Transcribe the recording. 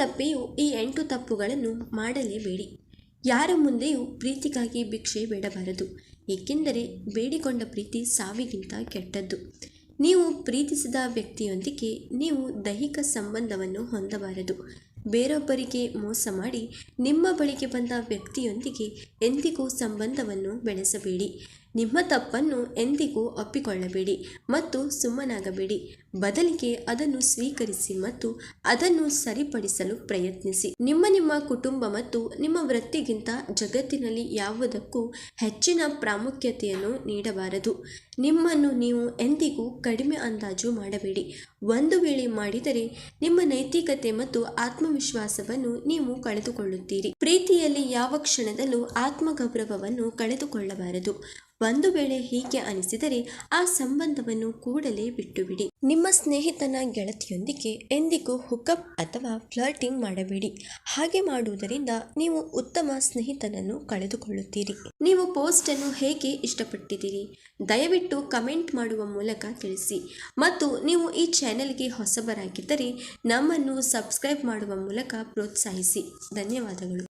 ತಪ್ಪೆಯೂ ಈ ಎಂಟು ತಪ್ಪುಗಳನ್ನು ಮಾಡಲೇಬೇಡಿ. ಯಾರ ಮುಂದೆಯೂ ಪ್ರೀತಿಗಾಗಿ ಭಿಕ್ಷೆ ಬೇಡಬಾರದು, ಏಕೆಂದರೆ ಬೇಡಿಕೊಂಡ ಪ್ರೀತಿ ಸಾವಿಗಿಂತ ಕೆಟ್ಟದ್ದು. ನೀವು ಪ್ರೀತಿಸಿದ ವ್ಯಕ್ತಿಯೊಂದಿಗೆ ನೀವು ದೈಹಿಕ ಸಂಬಂಧವನ್ನು ಹೊಂದಬಾರದು. ಬೇರೊಬ್ಬರಿಗೆ ಮೋಸ ಮಾಡಿ ನಿಮ್ಮ ಬಳಿಗೆ ಬಂದ ವ್ಯಕ್ತಿಯೊಂದಿಗೆ ಎಂದಿಗೂ ಸಂಬಂಧವನ್ನು ಬೆಳೆಸಬೇಡಿ. ನಿಮ್ಮ ತಪ್ಪನ್ನು ಎಂದಿಗೂ ಒಪ್ಪಿಕೊಳ್ಳಬೇಡಿ ಮತ್ತು ಸುಮ್ಮನಾಗಬೇಡಿ. ಬದಲಿಗೆ ಅದನ್ನು ಸ್ವೀಕರಿಸಿ ಮತ್ತು ಅದನ್ನು ಸರಿಪಡಿಸಲು ಪ್ರಯತ್ನಿಸಿ. ನಿಮ್ಮ ನಿಮ್ಮ ಕುಟುಂಬ ಮತ್ತು ನಿಮ್ಮ ವೃತ್ತಿಗಿಂತ ಜಗತ್ತಿನಲ್ಲಿ ಯಾವುದಕ್ಕೂ ಹೆಚ್ಚಿನ ಪ್ರಾಮುಖ್ಯತೆಯನ್ನು ನೀಡಬಾರದು. ನಿಮ್ಮನ್ನು ನೀವು ಎಂದಿಗೂ ಕಡಿಮೆ ಅಂದಾಜು ಮಾಡಬೇಡಿ. ಒಂದು ವೇಳೆ ಮಾಡಿದರೆ ನಿಮ್ಮ ನೈತಿಕತೆ ಮತ್ತು ಆತ್ಮವಿಶ್ವಾಸವನ್ನು ನೀವು ಕಳೆದುಕೊಳ್ಳುತ್ತೀರಿ. ಪ್ರೀತಿಯಲ್ಲಿ ಯಾವ ಕ್ಷಣದಲ್ಲೂ ಆತ್ಮಗೌರವವನ್ನು ಕಳೆದುಕೊಳ್ಳಬಾರದು. ಒಂದು ವೇಳೆ ಹೀಗೆ ಅನಿಸಿದರೆ ಆ ಸಂಬಂಧವನ್ನು ಕೂಡಲೇ ಬಿಟ್ಟುಬಿಡಿ. ನಿಮ್ಮ ಸ್ನೇಹಿತನ ಗೆಳತಿಯೊಂದಿಗೆ ಎಂದಿಗೂ ಹುಕಪ್ ಅಥವಾ ಫ್ಲರ್ಟಿಂಗ್ ಮಾಡಬೇಡಿ. ಹಾಗೆ ಮಾಡುವುದರಿಂದ ನೀವು ಉತ್ತಮ ಸ್ನೇಹಿತನನ್ನು ಕಳೆದುಕೊಳ್ಳುತ್ತೀರಿ. ನೀವು ಪೋಸ್ಟ್ ಅನ್ನು ಹೇಗೆ ಇಷ್ಟಪಟ್ಟಿದ್ದೀರಿ? ದಯವಿಟ್ಟು ಕಮೆಂಟ್ ಮಾಡುವ ಮೂಲಕ ತಿಳಿಸಿ. ಮತ್ತು ನೀವು ಈ ಚಾನೆಲ್ಗೆ ಹೊಸಬರಾಗಿದ್ದರೆ ನಮ್ಮನ್ನು ಸಬ್ಸ್ಕ್ರೈಬ್ ಮಾಡುವ ಮೂಲಕ ಪ್ರೋತ್ಸಾಹಿಸಿ. ಧನ್ಯವಾದಗಳು.